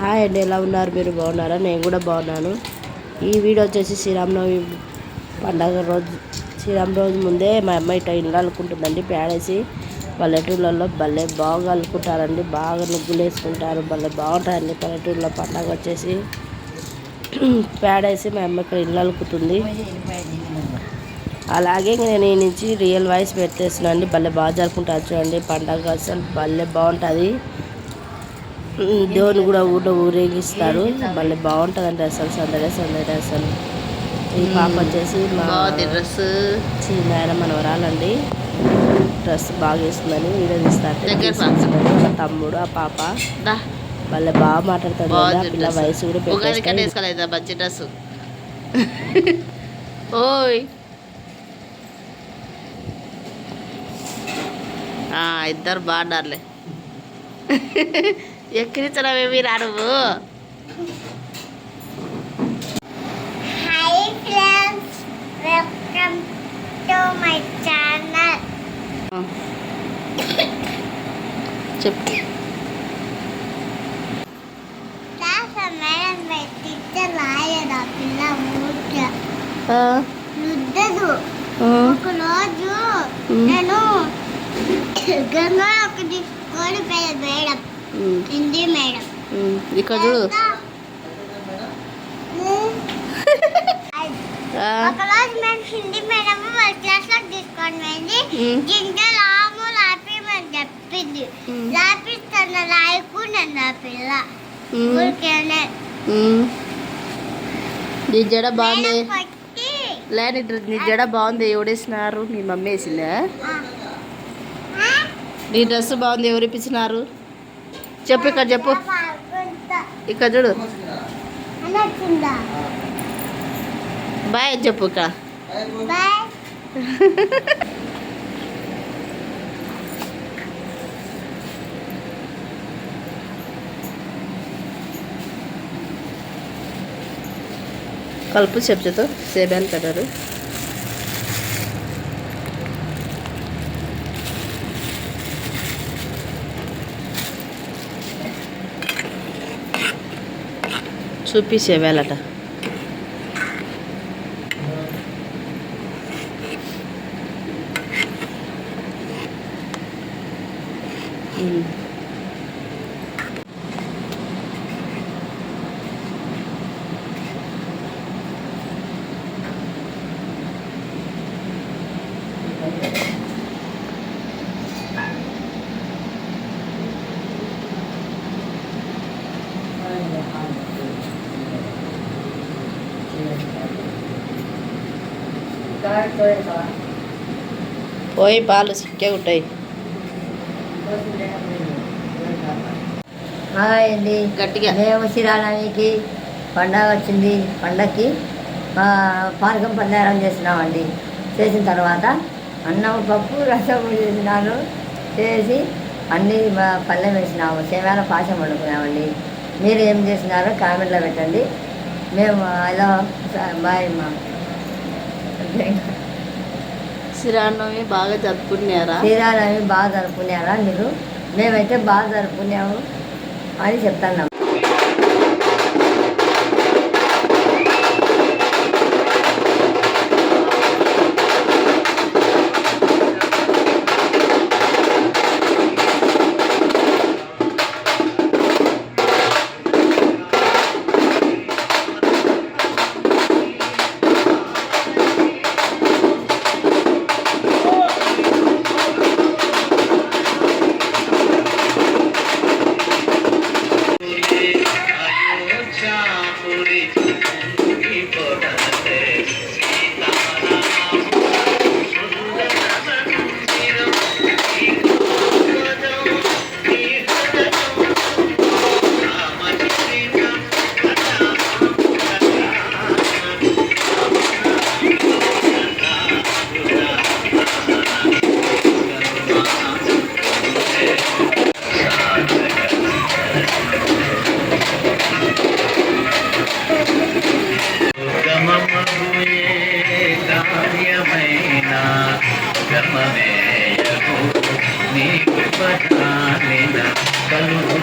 Hi అండి ఎలా ఉన్నారు మీరు? బాగున్నారా? నేను కూడా బాగున్నాను. ఈ వీడియో వచ్చేసి శ్రీరామనవమి పండగ రోజు శ్రీరామ రోజు ముందే మా అమ్మాయి ఇట్లా ఇల్లు అల్లుకుంటుందండి పేడేసి పల్లెటూళ్ళల్లో భలే బాగా అల్లుకుంటారండి బాగా నుగ్గులు వేసుకుంటారు భలే బాగుంటాయండి పల్లెటూళ్ళలో పండగ వచ్చేసి. పేడేసి మా అమ్మ ఇక్కడ ఇల్లు అలుకుతుంది అలాగే నేను ఈ నుంచి రియల్ వాయిస్ పెట్టేస్తున్నాను అండి భలే బాగా జరుపుకుంటారు చూడండి పండగ అసలు భలే బాగుంటుంది. దేవుని కూడా ఊళ్ళో ఊరేగిస్తారు. భలే బాగుంటుందండి అసలు సందడే సందడి అసలు. ఈ పాప వచ్చేసి మా డ్రెస్ చిన్న మనవరాలండి డ్రెస్ బాగా వేస్తుందని వీడియో తీస్తారు తమ్ముడు ఆ పాప. దా. వాళ్ళ బాగా మాట్లాడుతుంది ఆ పిల్ల వయసు కూడా మంచి డ్రెస్ ఓయ్. ఆ, ఇద్దరు బాగున్నారులే. ఎక్కిరించడమేమి రా నువ్వు? Hi friends welcome to my channel చెప్పు. రుద్దదు. నేను గంగా ఒకటి మేడం. ఇక్కడ చూడు. మేము హిందీ మేడం వాళ్ళ తీసుకొని వెళ్ళి చెప్పింది. రాయకుండా పిల్ల. ఊరికేనే. నీ జడ బాగుంది. మేడం కొట్టి. లే నీ జడ బాగుంది. ఎవడేసినారు? మీ మమ్మీ వేసిందా? నీ డ్రెస్ బాగుంది. ఎవరు ఇప్పించినారు చెప్పు ఇక్కడ చెప్పు బాగుందా? ఇక్కడ చూడు అనొచ్చిందా బాయ్ అని చెప్పు ఇక్కడ బాయ్ కలుపు చెప్పుతో సేబ్యాలు కట్టారు చూపి సేవ్యాలట ఉమ్. పోయి పాలు సిక్కే ఉంటాయి. అండి. గట్టిగా. మేము శ్రీరామనవమికి పండగ వచ్చింది. పండగకి పానకం పందారం చేసినామండి చేసిన తర్వాత అన్నం పప్పు రసం చేసినాను. చేసి అన్నీ మా- పళ్ళెం వేసినాము. సేవాల పాశం వండుకున్నామండి. మీరు ఏం చేసినారో కామెంట్లో పెట్టండి. మేము హలో బాయ్ మా శ్రీరామనవమి బాగా జరుపుకున్నారా? శ్రీరామనవమి బాగా జరుపుకున్నారా మీరు? మేమైతే బాగా జరుపుకున్నాము అని చెప్తున్నాం గమమేయగు నీ కృప కలుగు